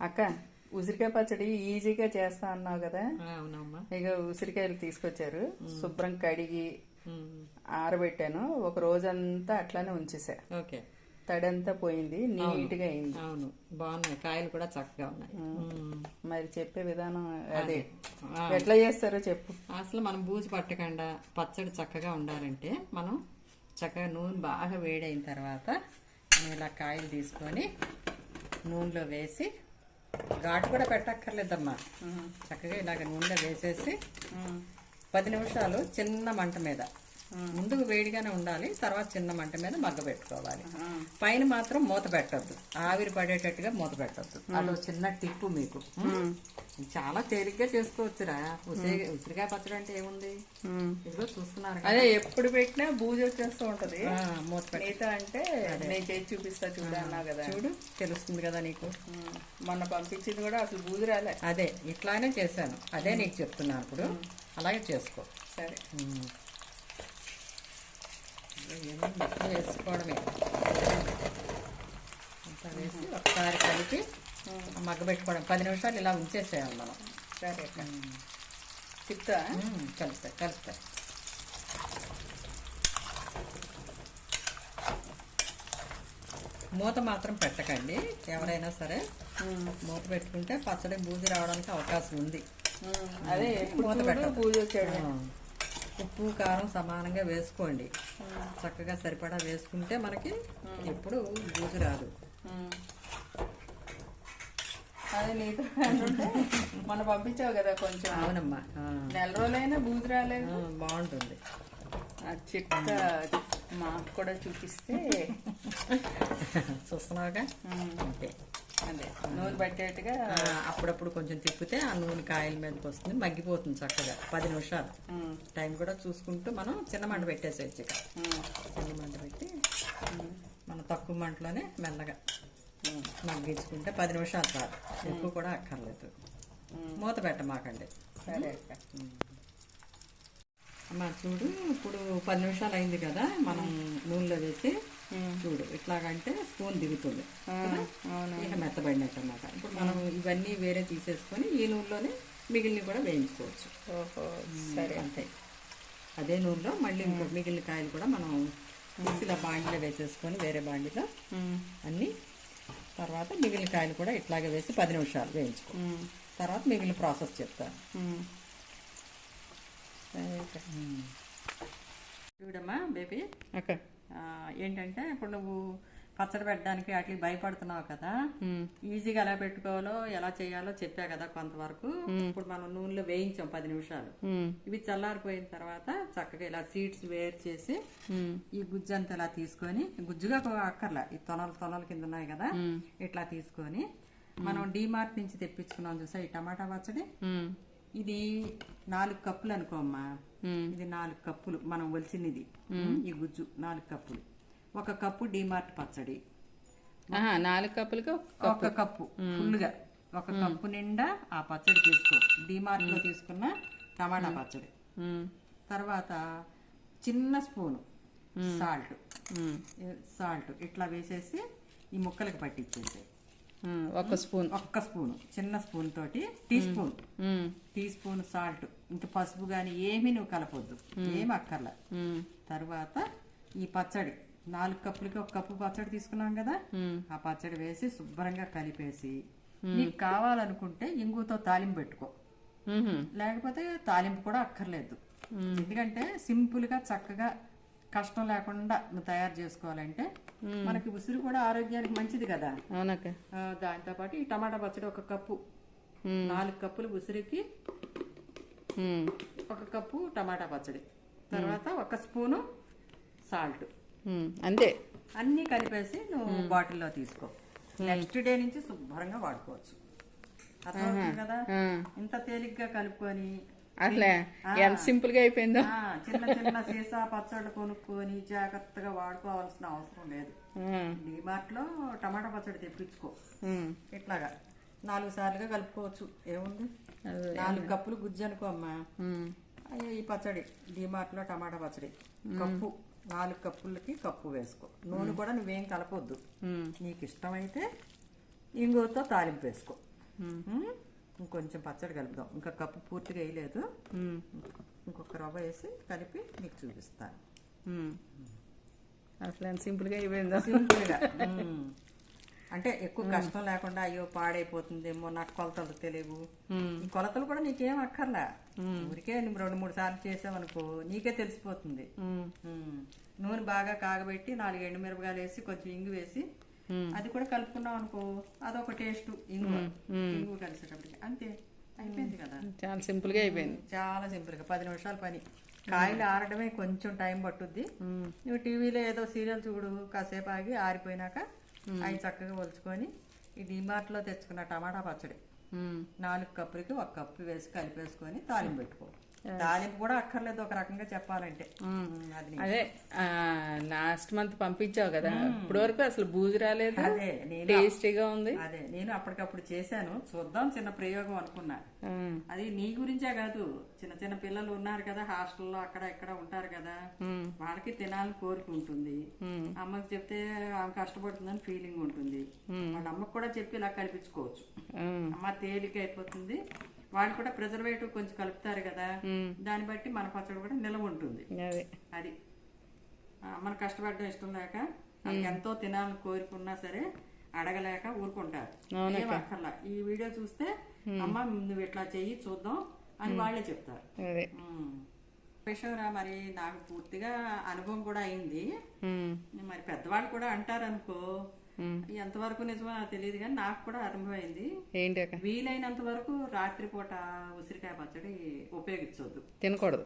అక్క ఉసిరికాయ పచ్చడి ఈజీగా చేస్తా అన్నావు కదా. అవునమ్మా. ఇక ఉసిరికాయలు తీసుకొచ్చారు. శుభ్రం కడిగి ఆరబెట్టాను. ఒక రోజంతా అట్లానే ఉంచేసా. ఓకే. తడంతా పోయింది నీట్గా అయింది. అవును. బాగున్నాయి. కాయలు కూడా చక్కగా ఉన్నాయి. మరి చెప్పే విధానం అదే. ఎట్లా చేస్తారో చెప్పు. అసలు మనం బూజు పట్టకుండా పచ్చడి చక్కగా ఉండాలంటే మనం చక్కగా నూనె బాగా వేడైన తర్వాత మనం ఇలా కాయలు తీసుకొని నూనెలో వేసి ఘాటు కూడా పెట్టక్కర్లేదమ్మా. చక్కగా ఇలాగ నూనెలో వేసేసి పది నిమిషాలు చిన్న మంట మీద ముందుకు వేడిగానే ఉండాలి తర్వాత చిన్న మంట మీద మగ్గ పెట్టుకోవాలి. పైన మాత్రం మూత పెట్టద్దు. ఆవిరి పడేటట్టుగా మూత పెట్టద్దు. అదో చిన్న టిప్పు మీకు. చాలా తేలిగ్గా చేసుకోవచ్చురా. ఉసిరి ఉసిరికాయ పచ్చడి అంటే ఏముంది. ఇదిగో చూస్తున్నారు. అదే ఎప్పుడు పెట్టినా బూజు వచ్చేస్తూ ఉంటది. మూత పెట్ట. మిగతా అంటే నేను చేసి చూపిస్తా చూడు అన్నావు కదా. చూడు తెలుస్తుంది కదా నీకు. మొన్న పంపించింది కూడా అసలు బూజు రాలే. అదే ఇట్లానే చేశాను. అదే నీకు చెప్తున్నాను ఇప్పుడు. అలాగే చేసుకో. సరే. ఎక్కువ వేసుకోవడమే. అంతా వేసి ఒకసారి కలిపి మగ్గబెట్టుకోవడం పది నిమిషాలు ఇలా ఉంచేసేయాలి మనం. సరే తిప్పుతా ఉమ్, కలుపుతాయి కలుపుతాయి మూత మాత్రం పెట్టకండి. ఎవరైనా సరే మూత పెట్టుకుంటే పచ్చడి బూజు రావడానికి అవకాశం ఉంది. అదే మూత పెట్టద్దు. బూజు వచ్చాడు. ఉప్పు కారం సమానంగా వేసుకోండి. చక్కగా సరిపడా వేసుకుంటే మనకి ఎప్పుడు బూజు రాదు. అదే నీతో అంటుంటే మొన్న పంపించావు కదా కొంచెం. అవునమ్మా. నెల రోజులైనా బూజు రాలేదు. బాగుంటుంది. ఆ చిట్క మాకు కూడా చూపిస్తే. చూస్తున్నావుగా? అంతే అదే నూనె పట్టేట్టుగా అప్పుడప్పుడు కొంచెం తిప్పితే ఆ నూనె కాయల మీదకి వస్తుంది మగ్గిపోతుంది చక్కగా పది నిమిషాలు. టైం కూడా చూసుకుంటూ మనం చిన్న మంట పెట్టేసేయచ్చు ఇక. చిన్న మంట పెట్టి మనం తక్కువ మంటలోనే మెల్లగా మగ్గించుకుంటే పది నిమిషాలు చాలు. ఎక్కువ కూడా అక్కర్లేదు. మూత పెట్టమాకండి. సరే అక్క. అమ్మ చూడు ఇప్పుడు పది నిమిషాలు అయింది కదా మనం నూనెలో వేసి చూడు ఇట్లాగంటే స్పూన్ దిగుతుంది. ఇక మెత్తబడినట్టు అన్నమాట ఇప్పుడు మనం ఇవన్నీ వేరే తీసేసుకొని ఈ నూనెలోనే మిగిలిన కూడా వేయించుకోవచ్చు. సరే. అంతే. అదే నూనెలో మళ్ళీ ఇంకో మిగిలిన కాయలు కూడా మనం ఇలా బాండిలో వేసేసుకొని వేరే బాండిలో అన్నీ తర్వాత మిగిలిన కాయలు కూడా ఇట్లాగే వేసి పది నిమిషాలు వేయించుకో. తర్వాత మిగిలిన ప్రాసెస్ చెప్తాను చూడమ్మా బేబీ. ఆ, ఏంటంటే ఇప్పుడు నువ్వు పచ్చడి పెట్టడానికి వాటికి భయపడుతున్నావు కదా ఈజీగా ఎలా పెట్టుకోవాలో ఎలా చేయాలో చెప్పా కదా కొంతవరకు. ఇప్పుడు మనం నూనెలో వేయించాం పది నిమిషాలు. ఇవి చల్లారిపోయిన తర్వాత చక్కగా ఇలా సీడ్స్ వేరు చేసి ఈ గుజ్జు అంతా ఇలా తీసుకొని గుజ్జుగా అక్కర్లా ఈ తొనలు తొనలు కింద ఉన్నాయి కదా ఇట్లా తీసుకొని మనం డీమార్ట్ నుంచి తెప్పించుకున్నాం చూసా ఈ టమాటా పచ్చడి? ఇది నాలుగు కప్పులు అనుకోమ్మా ఇది నాలుగు కప్పులు. మనం ఒలిసినది ఈ గుజ్జు నాలుగు కప్పులు. ఒక కప్పు డీమార్ట్ పచ్చడి. నాలుగు కప్పులకి ఒక కప్పు. ఫుల్గా ఒక కప్పు నిండా ఆ పచ్చడి తీసుకో. డీమార్ట్లో తీసుకున్న టమాటా పచ్చడి. తర్వాత చిన్న స్పూను సాల్ట్. సాల్ట్. ఇట్లా వేసేసి ఈ ముక్కలకి పట్టించేసి ఉమ్, ఒక స్పూన్. ఒక్క స్పూను చిన్న స్పూన్ తోటి tea spoon. Tea spoon salt. ఇంకా పసుపు కానీ ఏమీ నువ్వు కలపొద్దు. ఏం అక్కర్లా. తర్వాత ఈ పచ్చడి. నాలుగు కప్పులకి ఒక కప్పు పచ్చడి తీసుకున్నాం కదా? ఆ పచ్చడి వేసి శుభ్రంగా కలిపేసి. నీకు కావాలనుకుంటే ఇంగుతో తాలింపు పెట్టుకో. లేకపోతే తాలింపు కూడా అక్కర్లేదు. ఎందుకంటే సింపుల్గా చక్కగా కష్టం లేకుండా తయారు చేసుకోవాలంటే మనకి ఉసిరి కూడా ఆరోగ్యానికి మంచిది కదా. దాంతో పాటు ఈ టమాటా పచ్చడి ఒక కప్పు. నాలుగు కప్పులు ఉసిరికి ఒక కప్పు టమాటా పచ్చడి. తర్వాత ఒక స్పూను సాల్ట్. అంతే. అన్నీ కలిపేసి నువ్వు బాటిల్లో తీసుకో. నెక్స్ట్ డే నుంచి శుభ్రంగా వాడుకోవచ్చు. అర్థమవుతుంది కదా? ఇంత తేలిగ్గా కలుపుకొని అసలే ఎంత సింపుల్గా అయిపోయిందో చిన్న చిన్న సీసా పచ్చళ్ళు కొనుక్కొని జాగ్రత్తగా వాడుకోవాల్సిన అవసరం లేదు. డిమార్ట్లో టమాటా పచ్చడి తెప్పించుకో. ఇట్లాగా. నాలుగు సార్లుగా కలుపుకోవచ్చు. ఏముంది. నాలుగు కప్పులు గుజ్జు అనుకో అమ్మా. ఈ పచ్చడి. డిమార్ట్లో టమాటా పచ్చడి. కప్పు. నాలుగు కప్పులకి కప్పు వేసుకో. నూనె కూడా నువ్వేం కలపొద్దు. నీకు ఇష్టమైతే ఇంగువతో తాలింపు వేసుకో. ఇంకొంచెం పచ్చడి కలుపుదాం. ఇంకా కప్పు పూర్తిగా వేయలేదు. ఇంకొక రవ్వ వేసి కలిపి మీకు చూపిస్తాను. అసలు సింపుల్గా అయిపోయిందో? సింపుల్గా. అంటే ఎక్కువ కష్టం లేకుండా అయ్యో పాడైపోతుందేమో నాకు కొలతలు తెలియవు. ఈ కొలతలు కూడా నీకేం అక్కర్లా? ఊరికే నువ్వు రెండు మూడు సార్లు చేసావనుకో నీకే తెలిసిపోతుంది. నూనె బాగా కాగబెట్టి నాలుగు ఎండు మిరపకాయలు వేసి కొంచెం ఇంగు వేసి. అది కూడా కలుపుకున్నాం అనుకో అదొక టేస్ట్. ఇంగు. ఇంగు కలిసేటప్పటికి. అంతే. అయిపోయింది కదా? చాలా సింపుల్గా అయిపోయింది. చాలా సింపుల్గా పది నిమిషాల పని. కాయలు ఆరడమే కొంచెం టైం పట్టుద్ది. నువ్వు టీవీలో ఏదో సీరియల్ చూడు కాసేపు ఆగి ఆరిపోయినాక అవి చక్కగా ఒలుచుకొని ఈ డిమార్ట్లో తెచ్చుకున్న టమాటా పచ్చడి. నాలుగు కప్పులకి ఒక కప్పు వేసి కలిపేసుకొని తాలింపు పెట్టుకో. తాలింపు కూడా అక్కర్లేదు ఒక రకంగా చెప్పాలంటే. అది లాస్ట్ మంత్ పంపించావు కదా. ఇప్పటి వరకు అసలు బూజు రాలేదు. అదే నేను టేస్టీగా ఉంది. అదే నేను అప్పటికప్పుడు చేశాను. చూద్దాం చిన్న ప్రయోగం అనుకున్నా. అది నీ గురించే కాదు. చిన్న చిన్న పిల్లలు ఉన్నారు కదా హాస్టల్లో అక్కడ ఇక్కడ ఉంటారు కదా. వాళ్ళకి తినాలని కోరిక ఉంటుంది. అమ్మకి చెప్తే ఆమె కష్టపడుతుందని ఫీలింగ్ ఉంటుంది. వాళ్ళ అమ్మకు కూడా చెప్పి ఇలా కల్పించుకోవచ్చు. అమ్మ తేలిక అయిపోతుంది. వాళ్ళు కూడా ప్రిజర్వేటివ్ కొంచెం కలుపుతారు కదా. దాన్ని బట్టి మన పచ్చడి కూడా నిలవ ఉంటుంది. అదే. అమ్మని కష్టపడడం ఇష్టం లేక ఎంతో తినాలని కోరుకున్నా సరే అడగలేక ఊరుకుంటారు. అక్కర్లా. ఈ వీడియో చూస్తే అమ్మ నువ్వు ఇట్లా చెయ్యి చూద్దాం అని వాళ్ళే చెప్తారు. విషయంరా మరి నాకు పూర్తిగా అనుభవం కూడా అయింది. మరి పెద్దవాళ్ళు కూడా అంటారు అనుకో. ఎంతవరకు నిజమో నాకు తెలియదు కానీ నాకు కూడా అనుభవమైంది ఏంటి వీలైనంత వరకు రాత్రిపూట ఉసిరికాయ పచ్చడి ఉపయోగించవద్దు తినకూడదు.